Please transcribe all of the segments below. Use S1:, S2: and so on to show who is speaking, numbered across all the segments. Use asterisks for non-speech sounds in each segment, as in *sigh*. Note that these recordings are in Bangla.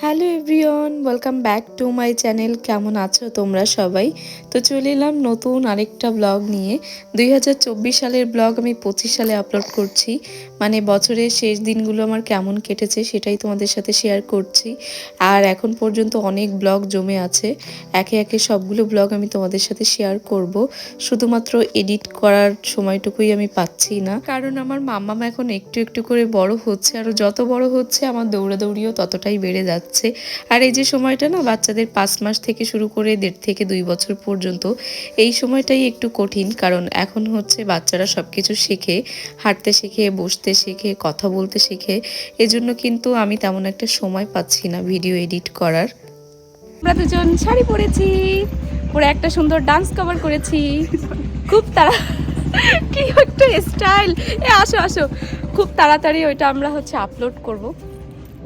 S1: Hello everyone, welcome back to my channel. কেমন আছো তোমরা সবাই? তো চলে এলাম নতুন আরেকটা ব্লগ নিয়ে। দুই হাজার চব্বিশ সালের ব্লগ আমি পঁচিশ সালে আপলোড করছি। মানে বছরের শেষ দিনগুলো আমার কেমন কেটেছে সেটাই তোমাদের সাথে শেয়ার করছি। আর এখন পর্যন্ত অনেক ব্লগ জমে আছে। একে একে সবগুলো ব্লগ আমি তোমাদের সাথে শেয়ার করব। শুধুমাত্র এডিট করার সময়টুকুই আমি পাচ্ছি না। কারণ আমার মাম্মাম এখন একটু একটু করে বড় হচ্ছে আর যত বড় হচ্ছে আমার দৌড়াদৌড়িও ততটাই বেড়ে যাচ্ছে। আর এই যে সময়টা না বাচ্চাদের পাঁচ মাস থেকে শুরু করে দেড় থেকে দুই বছর পর্যন্ত, এই সময়টাই একটু কঠিন। কারণ এখন হচ্ছে বাচ্চারা সব কিছু শেখে, হাঁটতে শেখে, বসতে শেখে কথা বলতে শেখে এজন্য কিন্তু আমি তেমন একটা সময় পাচ্ছি না ভিডিও এডিট করার।
S2: আমরা দুজন শাড়ি পরেছি পরে একটা সুন্দর ডান্স কভার করেছি। খুব তাড়া কি একটা স্টাইল এ আসো আসো। খুব তাড়াতাড়ি ওইটা আমরা হচ্ছে আপলোড করব।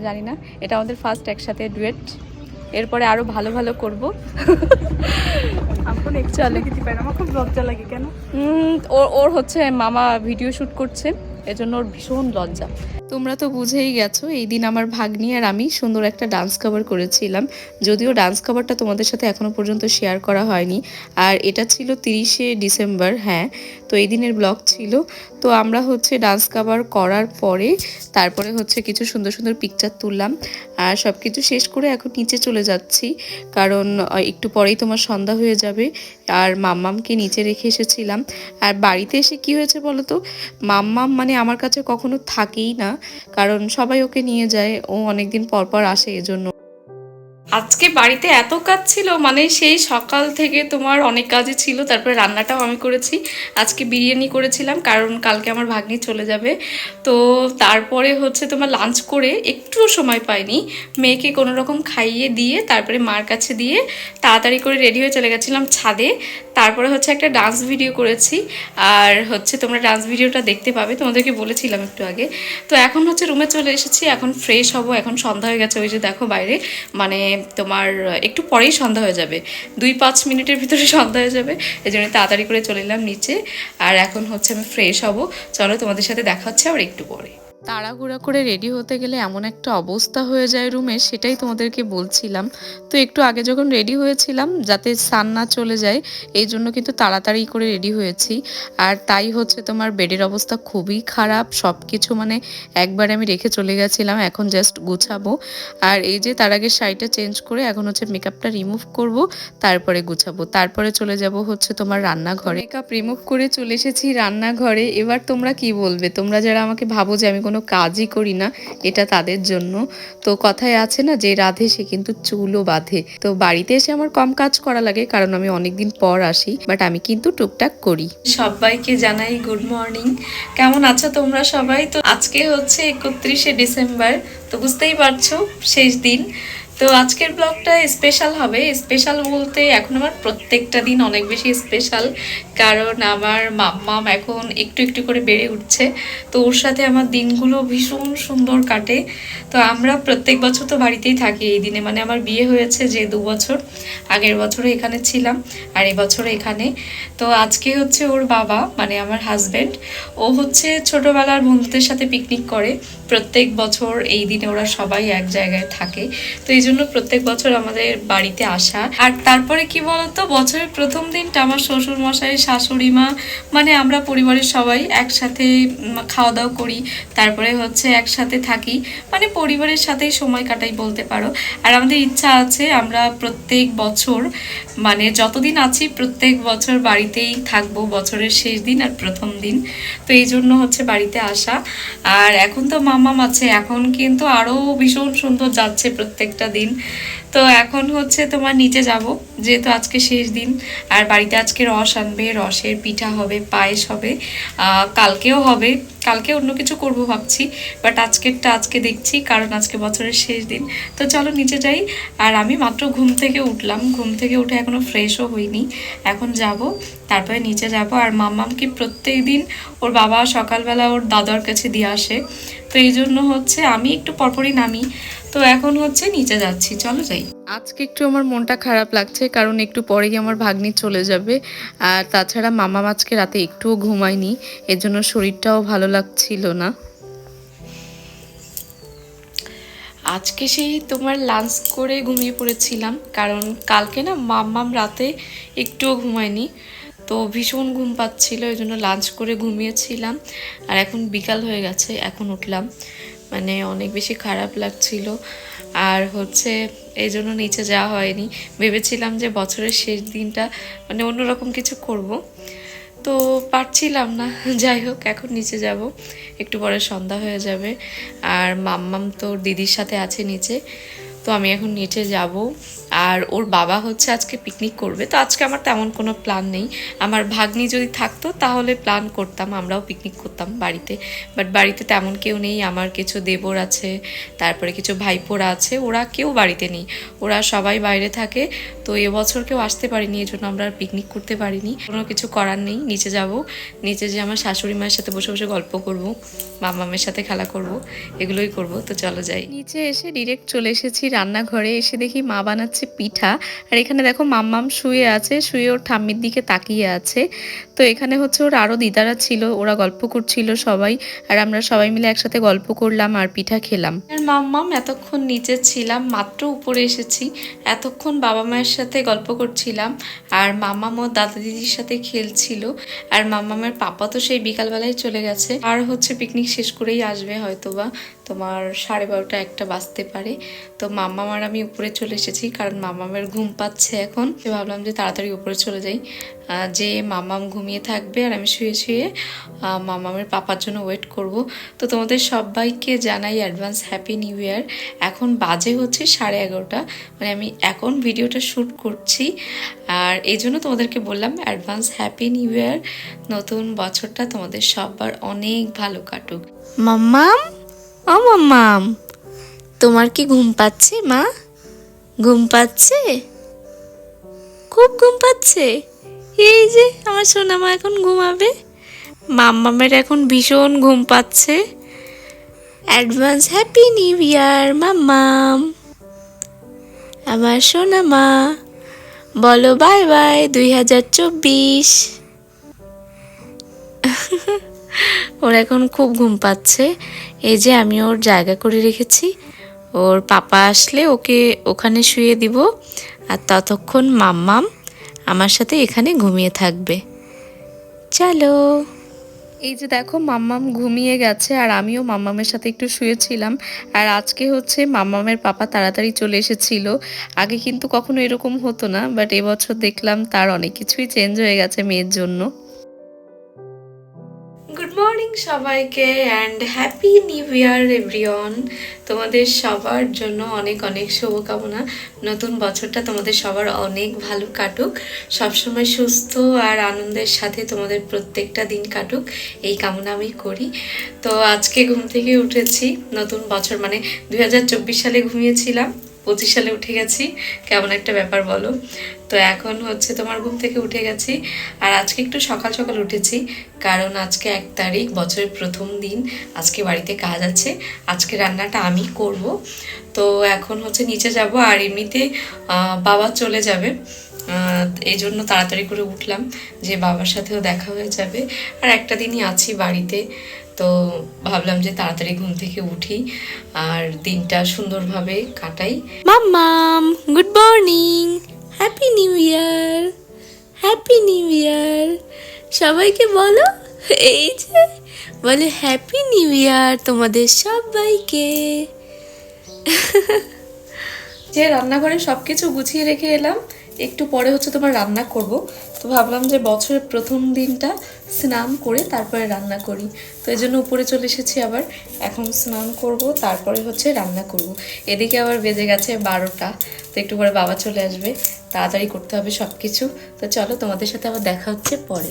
S2: জানি না এটা আমাদের ফার্স্ট একসাথে ডুয়েট এরপরে আরও ভালো ভালো করব। চলো।
S3: আমার খুব লজ্জা লাগে কেন?
S2: ওর হচ্ছে মামা ভিডিও শুট করছে। এজন্য ওর ভীষণ লজ্জা।
S1: তোমরা তো বুঝেই গেছো, এই দিন আমার ভাগ্নি আর আমি সুন্দর একটা ডান্স কভার করেছিলাম। যদিও ডান্স কভারটা তোমাদের সাথে এখনও পর্যন্ত শেয়ার করা হয়নি। আর এটা ছিল তিরিশে ডিসেম্বর হ্যাঁ তো এই দিনের ব্লগ ছিল। তো আমরা হচ্ছে ডান্স কভার করার পরে তারপরে হচ্ছে কিছু সুন্দর সুন্দর পিকচার তুললাম। আর সব কিছু শেষ করে এখন নিচে চলে যাচ্ছি। কারণ একটু পরেই তোমার সন্ধ্যা হয়ে যাবে। আর মাম্মামকে নিচে রেখে এসেছিলাম। আর বাড়িতে এসে কি হয়েছে বলো তো? মাম্মাম মানে আমার কাছে কখনো থাকেই না। কারণ সবাই ওকে নিয়ে যায়, ও অনেকদিন পর পর আসে এজন্য।
S2: আজকে বাড়িতে এত কাজ ছিল মানে সেই সকাল থেকে তোমার অনেক কাজই ছিল, তারপরে রান্নাটাও আমি করেছি। আজকে বিরিয়ানি করেছিলাম, কারণ কালকে আমার ভাগ্নি চলে যাবে। তো তারপরে হচ্ছে তোমার লাঞ্চ করে একটুও সময় পাইনি। মেয়েকে কোনো রকম খাইয়ে দিয়ে, তারপরে মার কাছে দিয়ে তাড়াতাড়ি করে রেডি হয়ে চলে গেছিলাম ছাদে। তারপরে হচ্ছে একটা ডান্স ভিডিও করেছি। আর হচ্ছে তোমরা ডান্স ভিডিওটা দেখতে পাবে। তোমাদেরকে বলেছিলাম একটু আগে। তো এখন হচ্ছে রুমে চলে এসেছি। এখন ফ্রেশ হব। এখন সন্ধ্যা হয়ে গেছে। ওই যে দেখো বাইরে। মানে তোমার একটু পরেই সন্ধ্যা হয়ে যাবে। দুই পাঁচ মিনিটের ভিতরে *laughs* সন্ধ্যা হয়ে যাবে। এই জন্য তাড়াতাড়ি করে চলে এলাম নিচে। আর এখন হচ্ছে আমি ফ্রেশ হব। চলো তোমাদের সাথে দেখা হচ্ছে আবার একটু পরে।
S1: তাড়াহুড়া করে রেডি হতে গেলে এমন একটা অবস্থা হয়ে যায় রুমে, সেটাই তোমাদেরকে বলছিলাম। তো একটু আগে যখন রেডি হয়েছিলাম, যাতে সান না চলে যায়, এই জন্য কিন্তু তাড়াতাড়ি করে রেডি হয়েছি। আর তাই হচ্ছে তোমার বেডের অবস্থা খুবই খারাপ সব কিছু মানে একবারে আমি রেখে চলে গেছিলাম, এখন জাস্ট গুছাবো। আর এই যে তার আগে শাড়িটা চেঞ্জ করে এখন হচ্ছে মেকআপটা রিমুভ করব, তারপরে গুছাবো। তারপরে চলে যাব হচ্ছে তোমার রান্নাঘরে। মেকআপ রিমুভ করে চলে এসেছি রান্নাঘরে। এবার তোমরা কি বলবে? তোমরা যারা আমাকে ভাবো যে আমি কোনো কাজই করি না, এটা তাদের জন্য। তো কথায় আছে না যে, রাধে সে কিন্তু চুলও বাঁধে। তো বাড়িতে এসে আমার কম কাজ করা লাগে, কারণ আমি অনেকদিন পর আসি বাট আমি কিন্তু টুকটাক করি।
S2: সবাইকে জানাই গুড মর্নিং কেমন আছো তোমরা সবাই? তো আজকে হচ্ছে একত্রিশে ডিসেম্বর, তো বুঝতেই পারছ, শেষ দিন। তো আজকের ব্লগটা স্পেশাল হবে। স্পেশাল বলতে এখন আমার প্রত্যেকটা দিন অনেক বেশি স্পেশাল কারণ আমার মাম্মাম এখন একটু একটু করে বেড়ে উঠছে। তো ওর সাথে আমার দিনগুলো ভীষণ সুন্দর কাটে। তো আমরা প্রত্যেক বছর তো বাড়িতেই থাকি এই দিনে মানে আমার বিয়ে হয়েছে যে দু বছর, আগের বছরে এখানে ছিলাম আর এবছর এখানে। তো আজকে হচ্ছে ওর বাবা মানে আমার হাজবেন্ড ও হচ্ছে ছোটবেলার বন্ধুদের সাথে পিকনিক করে। প্রত্যেক বছর এই দিনে ওরা সবাই এক জায়গায় থাকে। তো এই জন্য প্রত্যেক বছর আমাদের বাড়িতে আসা। আর তারপরে কি বলতো? বছরের প্রথম দিনটা আমার শ্বশুর মশাই, শাশুড়ি মা মানে আমরা পরিবারের সবাই একসাথে খাওয়া দাওয়া করি। তারপরে হচ্ছে একসাথে থাকি। মানে পরিবারের সাথেই সময় কাটাই বলতে পারো। আর আমাদের ইচ্ছা আছে আমরা প্রত্যেক বছর মানে যতদিন আছি প্রত্যেক বছর বাড়িতেই থাকব। বছরের শেষ দিন আর প্রথম দিন। তো এই জন্য হচ্ছে বাড়িতে আসা। আর এখন তো মামাম আছে। এখন কিন্তু আরও ভীষণ সুন্দর যাচ্ছে প্রত্যেকটা তো এখন হচ্ছে তোমার নিচে যাব, যেহেতু আজকে শেষ দিন, আর বাড়িতে আজকে রস আনবে, রসের পিঠা হবে, পায়েস হবে কালকেও হবে, কালকে অন্য কিছু করব ভাবছি বাট আজকেরটা আজকে দেখছি, কারণ আজকে বছরের শেষ দিন। তো চলো নিচে যাই, আর আমি মাত্র ঘুম থেকে উঠলাম, ঘুম থেকে উঠে এখনও ফ্রেশও হইনি, এখন যাব তারপরে নিচে যাব আর মাম্মামকে প্রত্যেক দিন ওর বাবা সকালবেলা ওর দাদার কাছে দিয়ে আসে। তো এই জন্য হচ্ছে আমি একটু পরপরই নামি। তো এখন হচ্ছে নিচে যাচ্ছি চলো যাই।
S1: আজকে একটু আমার মনটা খারাপ লাগছে কারণ একটু পরেই আমার ভাগ্নি চলে যাবে। আর তাছাড়া মামা আজকে রাতে একটুও ঘুমায়নি এর জন্য শরীরটাও ভালো লাগছিল না।
S2: আজকে সেই তোমার লাঞ্চ করে ঘুমিয়ে পড়েছিলাম কারণ কালকে না মাম্মাম রাতে একটুও ঘুমায়নি। তো ভীষণ ঘুম পাচ্ছিল ওই জন্য লাঞ্চ করে ঘুমিয়েছিলাম। আর এখন বিকাল হয়ে গেছে, এখন উঠলাম। মানে অনেক বেশি খারাপ লাগছিল। আর হচ্ছে এই জন্য নিচে যাওয়া হয়নি। ভেবেছিলাম যে বছরের শেষ দিনটা মানে অন্যরকম কিছু করব। তো পারছিলাম না, *laughs* যাই হোক, এখন নিচে যাব। একটু পরে সন্ধ্যা হয়ে যাবে। আর মাম্মাম তো দিদির সাথে আছে নিচে। তো আমি এখন নিচে যাব। আর ওর বাবা হচ্ছে আজকে পিকনিক করবে, তো আজকে আমার তেমন কোনো প্ল্যান নেই। আমার ভাগ্নি যদি থাকতো তাহলে প্ল্যান করতাম, আমরাও পিকনিক করতাম বাড়িতে। বাট বাড়িতে তেমন কেউ নেই, আমার কিছু দেবর আছে, তারপরে কিছু ভাইপোরা আছে, ওরা কেউ বাড়িতে নেই। ওরা সবাই বাইরে থাকে, তো এবছর কেউ আসতে পারিনি এই জন্য আমরা আর পিকনিক করতে পারিনি। কোনো কিছু করার নেই, নিচে যাব। নিচে যে আমার শাশুড়ি মায়ের সাথে বসে বসে গল্প করব, মামামের সাথে খেলা করব, এগুলোই করব, তো চলো যাই।
S1: নিচে এসে ডিরেক্ট চলে এসেছি রান্নাঘরে এসে দেখি মা বানাচ্ছে পিঠা। আর এখানে দেখো মাম্মাম শুয়ে আছে, শুয়ে ওর ঠাম্মির দিকে তাকিয়ে আছে। তো এখানে হচ্ছে ওর আরও দিদারা ছিল, ওরা গল্প করছিল সবাই। আর আমরা সবাই মিলে একসাথে গল্প করলাম আর পিঠা খেলাম।
S2: মাম্মাম এতক্ষণ নিচে ছিলাম মাত্র উপরে এসেছি। এতক্ষণ বাবা মায়ের সাথে গল্প করছিলাম আর মাম্মাম ও দাদা দিদির সাথে খেলছিল আর মাম্মামের পাপা তো সেই বিকালবেলায় চলে গেছে। আর হচ্ছে পিকনিক শেষ করেই আসবে হয়তোবা তোমার সাড়ে বারোটা একটা বাজতে পারে। তো মাম্মাম আর আমি উপরে চলে এসেছি কারণ মাম্মামের ঘুম পাচ্ছে এখন। ভাবলাম যে তাড়াতাড়ি উপরে চলে যাই। যে মাম্মাম ঘুমিয়ে থাকবে আর আমি শুয়ে শুয়ে আহ, মাম্মামের পাপার জন্য ওয়েট করব। তো তোমাদের সবাইকে জানাই অ্যাডভান্স হ্যাপি নিউ ইয়ার এখন বাজে হচ্ছে সাড়ে এগারোটা। মানে আমি এখন ভিডিওটা শ্যুট করছি। আর এই জন্য তোমাদেরকে বললাম অ্যাডভান্স হ্যাপি নিউ ইয়ার নতুন বছরটা তোমাদের সবার অনেক ভালো কাটুক।
S1: মাম্মাম? ও মাম্মাম, তোমার কি ঘুম পাচ্ছে, মা? ঘুম পাচ্ছে? খুব ঘুম পাচ্ছে? এই যে, আমার সোনা মা এখন ঘুমাবে। মাম্মামের এখন ভীষণ ঘুম পাচ্ছে। অ্যাডভান্স হ্যাপি নিউ ইয়ার মাম্মাম আমার সোনা মা। বলো বাই বাই দুই হাজার চব্বিশ। ওর এখন খুব ঘুম পাচ্ছে। এই যে আমি ওর জায়গা করে রেখেছি। ওর পাপা আসলে ওকে ওখানে শুয়ে দিব। আর ততক্ষণ মাম্মাম আমার সাথে এখানে ঘুমিয়ে থাকবে। চলো। এই যে দেখো মাম্মাম ঘুমিয়ে গেছে আর আমিও মাম্মামের সাথে একটু শুয়েছিলাম। আর আজকে হচ্ছে মাম্মামের পাপা তাড়াতাড়ি চলে এসেছিল। আগে কিন্তু কখনো এরকম হতো না বাট এবছর দেখলাম তার অনেক কিছুই চেঞ্জ হয়ে গেছে মেয়ের জন্য।
S2: সবাইকে and happy new year everyone তোমাদের সবার জন্য অনেক অনেক শুভকামনা। নতুন বছরটা তোমাদের সবার অনেক ভালো কাটুক। সবসময় সুস্থ আর আনন্দের সাথে তোমাদের প্রত্যেকটা দিন কাটুক। এই কামনা আমি করি। তো আজকে ঘুম থেকে উঠেছি। নতুন বছর মানে দু হাজার চব্বিশ সালে ঘুমিয়েছিলাম। পঁচিশ সালে উঠে গেছি। কেমন একটা ব্যাপার বলো। তো এখন হচ্ছে তোমার ঘুম থেকে উঠে গেছি। আর আজকে একটু সকাল সকাল উঠেছি, কারণ আজকে এক তারিখ, বছরের প্রথম দিন, আজকে বাড়িতে কাজ আছে, আজকে রান্নাটা আমি করব। তো এখন হচ্ছে নিচে যাব, আর এমনিতে বাবা চলে যাবে। এই জন্য তাড়াতাড়ি করে উঠলাম যে বাবার সাথেও দেখা হয়ে যাবে। আর একটা দিনই আছি বাড়িতে, তো ভাবলাম যে তাড়াতাড়ি ঘুম থেকে উঠি, আর দিনটা সুন্দরভাবে কাটাই।
S1: মাম্মাম, good morning. Happy new year happy new year সবাইকে বলো, এই যে বলে হ্যাপি নিউ ইয়ার তোমাদের সবাইকে।
S2: যে রান্নাঘরে সব কিছু গুছিয়ে রেখে এলাম, একটু পরে হচ্ছে তোমার রান্না করব। তো ভাবলাম যে বছরের প্রথম দিনটা স্নান করে তারপরে রান্না করি। তো এই জন্য উপরে চলে এসেছি আবার। এখন স্নান করব, তারপরে হচ্ছে রান্না করব। এদিকে আবার বেজে গেছে বারোটা। তো একটু পরে বাবা চলে আসবে। তাড়াতাড়ি করতে হবে সব কিছু তো চলো তোমাদের সাথে আবার দেখা হচ্ছে পরে।